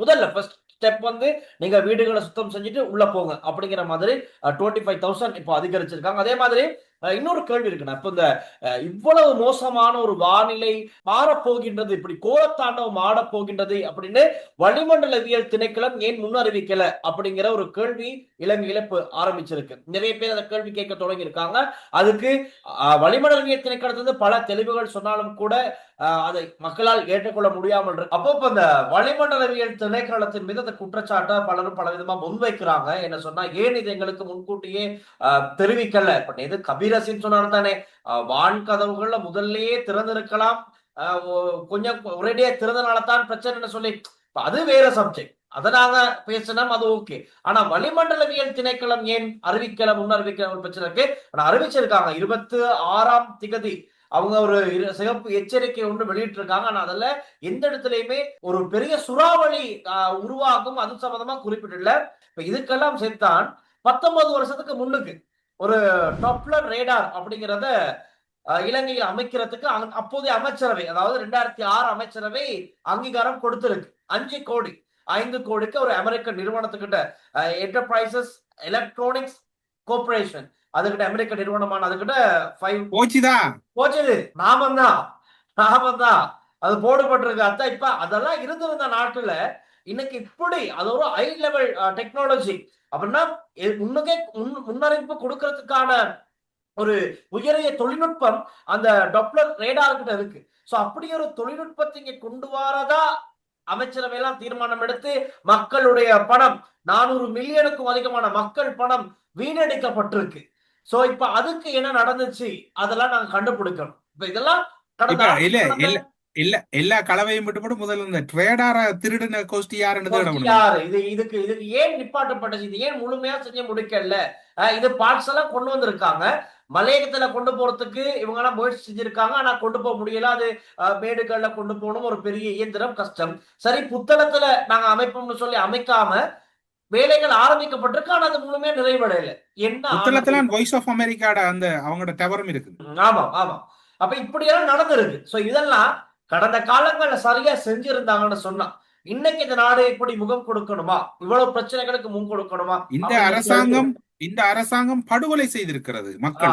முதல்ல first step வந்து நீங்க வீடுகளை சுத்தம் செஞ்சுட்டு உள்ள போங்க அப்படிங்கிற மாதிரி டுவெண்ட்டி ஃபைவ் தௌசண்ட் இப்போ அதிகரிச்சிருக்காங்க. அதே மாதிரி இன்னொரு கேள்வி இருக்குண்ணா. இப்ப இந்த இவ்வளவு மோசமான ஒரு வானிலை மாறப்போகின்றது இப்படி கோலத்தாண்டவம் ஆடப்போகின்றது அப்படின்னு வளிமண்டலவியல் திணைக்களம் ஏன் முன்னறிவிக்கல அப்படிங்கிற ஒரு கேள்வி இலங்கையில இப்போ ஆரம்பிச்சிருக்கு. நிறைய பேர் அந்த கேள்வி கேட்க தொடங்கி இருக்காங்க அதுக்கு வளிமண்டலவியல் திணைக்களத்திலிருந்து பல தெளிவுகள் சொன்னாலும் கூட அதை மக்களால் ஏற்றுக்கொள்ள முடியாமல் இருக்கு. அப்போ இப்ப இந்த வளிமண்டலவியல் திணைக்களத்தின் மீது அந்த குற்றச்சாட்டை பலரும் பல விதமா முன்வைக்கிறாங்க. என்ன சொன்னா ஏன் இது எங்களுக்கு முன்கூட்டியே தெரிவிக்கல? இப்ப இது வீரசின் சொன்னார் தானே. வான் கதவுகள்ல முதல்லயே திறந்திருக்கலாம். கொஞ்சம் ஒரேடியா திறந்தனாலதான் பிரச்சனைன்னு சொல்லி அது வேற சப்ஜெக்ட் அதை நாங்க பேசினோம் அது ஓகே ஆனா வளிமண்டலவியல் திணைக்களம் ஏன் அறிவிக்கல முன் அறிவிக்கல ஒரு பிரச்சனை இருக்கு. ஆனா அறிவிச்சிருக்காங்க. இருபத்தி ஆறாம் திகதி. அவங்க ஒரு சிகப்பு எச்சரிக்கை ஒன்று வெளியிட்டு இருக்காங்க ஆனா அதுல எந்த இடத்துலயுமே ஒரு பெரிய சுறாவளி ஆஹ், உருவாகும். அது சம்பந்தமா குறிப்பிட்டுள்ள இப்ப இதுக்கெல்லாம் சேர்த்தான் பத்தொன்பது வருஷத்துக்கு முன்னுக்கு. ஒரு டாப்லர் ரேடார் அப்படிங்கிறத இலங்கையில் அமைக்கிறதுக்கு அப்போதைய அமைச்சரவை அதாவது ரெண்டாயிரத்தி ஆறு அமைச்சரவை அங்கீகாரம் கொடுத்திருக்கு. அஞ்சு கோடி ஐந்து கோடிக்கு ஒரு அமெரிக்க நிறுவனத்துக்கிட்ட என்டர்பிரைசஸ் எலக்ட்ரானிக்ஸ் கோர்பரேஷன் அதுகிட்ட அமெரிக்க நிறுவனமான அதுகிட்ட ஃபைவ் போச்சுதா? போச்சது. நாமம் தான் நாமம் தான் அது போடப்பட்டிருக்கு. அதான் இப்ப அதெல்லாம் இருந்திருந்த நாட்டுல இன்னைக்கு இப்படி அது ஒரு ஹை லெவல் டெக்னாலஜி அப்படின்னா முன்னுக்கே முன்- முன்னறிவிப்பு கொடுக்கறதுக்கான ஒரு உயரிய தொழில்நுட்பம் அந்த டொப்ளர் ரேடார் கிட்ட இருக்கு. சோ அப்படி ஒரு தொழில்நுட்பத்தை இங்க கொண்டு வரதா அமைச்சரவை எல்லாம் தீர்மானம் எடுத்து மக்களுடைய பணம் நானூறு மில்லியனுக்கும் அதிகமான மக்கள் பணம் வீணடிக்கப்பட்டிருக்கு. சோ இப்ப அதுக்கு என்ன நடந்துச்சு? அதெல்லாம் நாங்க கண்டுபிடிக்கணும். இப்ப இதெல்லாம் இல்ல இல்ல. இல்ல எல்லா கலவையும் விட்டு போட்டு முதல்ல இந்த ட்ரேடார திருடின கோஷ்டி யாருன்னு யாரு? இது இதுக்கு இதுக்கு ஏன் நிப்பாட்டப்பட்டுச்சு இது ஏன் முழுமையா செஞ்சு முடிக்கல? இது பார்ட்ஸ் எல்லாம் கொண்டு வந்திருக்காங்க. மலையகத்துல கொண்டு போறதுக்கு இவங்க எல்லாம் முயற்சி செஞ்சிருக்காங்க. ஆனா கொண்டு போக முடியல. அது மேடுகள்ல கொண்டு போகணும் ஒரு பெரிய இயந்திரம் கஷ்டம். சரி புத்தளத்துல நாங்க அமைப்போம்னு சொல்லி அமைக்காம வேலைகள் ஆரம்பிக்கப்பட்டிருக்கு. ஆனா அது முழுமையா நிறைவடையல. என்ன புத்தளத்துல? வாய்ஸ் ஆஃப் அமெரிக்காட அந்த அவங்களோட டவரும் இருக்குது. ம், ஆமாம் ஆமாம் அப்ப இப்படியெல்லாம் நடந்திருக்கு. சோ இதெல்லாம் கடந்த காலங்கள்ல சரியா செஞ்சிருந்தாங்கன்னு சொன்னா இன்னைக்கு இந்த நாடு இப்படி முகம் கொடுக்கணுமா? இவ்வளவு பிரச்சனைகளுக்கு முன் கொடுக்கணுமா? இந்த அரசாங்கம் இந்த அரசாங்கம் படுகொலை செய்திருக்கிறது மக்கள்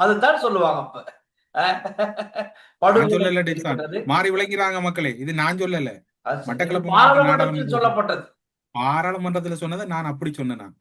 அதுதான் சொல்லுவாங்க. அப்ப. மாறி விளங்கிறாங்க மக்களே இது நான் சொல்லல. மட்டக்களப்பு சொல்லப்பட்டது. பாராளுமன்றத்துல சொன்னதை நான் அப்படி சொன்னேன் நான்.